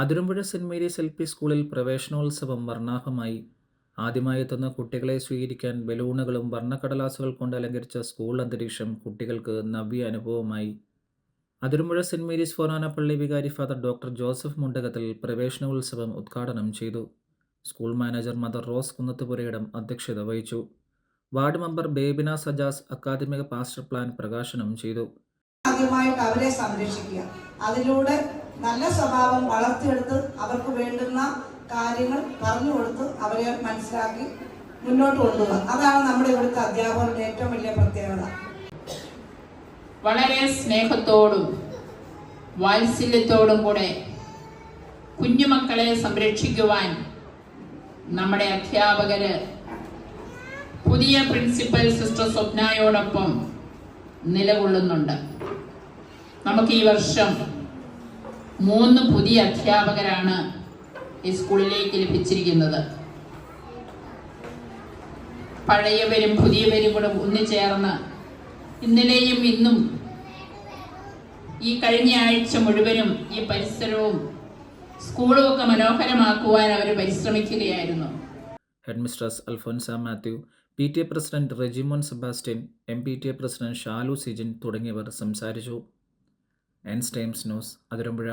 Athirampuzha saint Mary's L P സ്കൂളിൽ പ്രവേശനോത്സവം വർണാഭമായി. ആദ്യമായി എത്തുന്ന കുട്ടികളെ സ്വീകരിക്കാൻ ബലൂണുകളും വർണക്കടലാസുകൾ കൊണ്ട് അലങ്കരിച്ച സ്കൂൾ അന്തരീക്ഷം കുട്ടികൾക്ക് നവ്യ അനുഭവമായി. അതിരമ്പുഴ സെന്റ് മേരീസ് ഫോറാനപ്പള്ളി വികാരി ഫാദർ ഡോക്ടർ ജോസഫ് മുണ്ടകത്തിൽ പ്രവേശനോത്സവം ഉദ്ഘാടനം ചെയ്തു. School manager mother Rose Kunnathupurayidam അധ്യക്ഷത വഹിച്ചു. വാർഡ് മെമ്പർ ബേബിന സജാസ് അക്കാദമിക പാസ്റ്റർ പ്ലാൻ പ്രകാശനം ചെയ്തു. ആദ്യമായിട്ട് അവരെ സംരക്ഷിക്കുക. അതിലൂടെ നല്ല സ്വഭാവം വളർത്തിയെടുത്ത് അവർക്ക് വേണ്ടുന്ന കാര്യങ്ങൾ പറഞ്ഞു കൊടുത്ത് അവരെ മനസ്സിലാക്കി മുന്നോട്ട് കൊണ്ടുപോകുക അതാണ് നമ്മുടെ ഇവിടുത്തെ അധ്യാപകരുടെ ഏറ്റവും വലിയ പ്രത്യേകത. വളരെ സ്നേഹത്തോടും വാത്സല്യത്തോടും കൂടെ കുഞ്ഞുമക്കളെ സംരക്ഷിക്കുവാൻ നമ്മുടെ അധ്യാപകര് പുതിയ പ്രിൻസിപ്പൽ സിസ്റ്റർ സ്വപ്നയോടൊപ്പം നിലകൊള്ളുന്നുണ്ട്. നമുക്ക് ഈ വർഷം മൂന്ന് പുതിയ അധ്യാപകരാണ് ഈ സ്കൂളിലേക്ക് ലഭിച്ചിരിക്കുന്നത്. പഴയവരും പുതിയവരും കൂടെ ഒന്നുചേർന്ന് ഇന്നലെയും ഇന്നും ഈ കഴിഞ്ഞ ആഴ്ച മുഴുവനും ഈ പരിസരവും സ്കൂളും ഒക്കെ മനോഹരമാക്കുവാൻ അവർ പരിശ്രമിക്കുകയായിരുന്നു. Head mistress Alphonsa Mathew P T A president Rejimon Sebastian M P T A president Shalu Sijin തുടങ്ങിയവർ സംസാരിച്ചു. എൻസ് ടൈംസ് ന്യൂസ് അതിരമ്പുഴ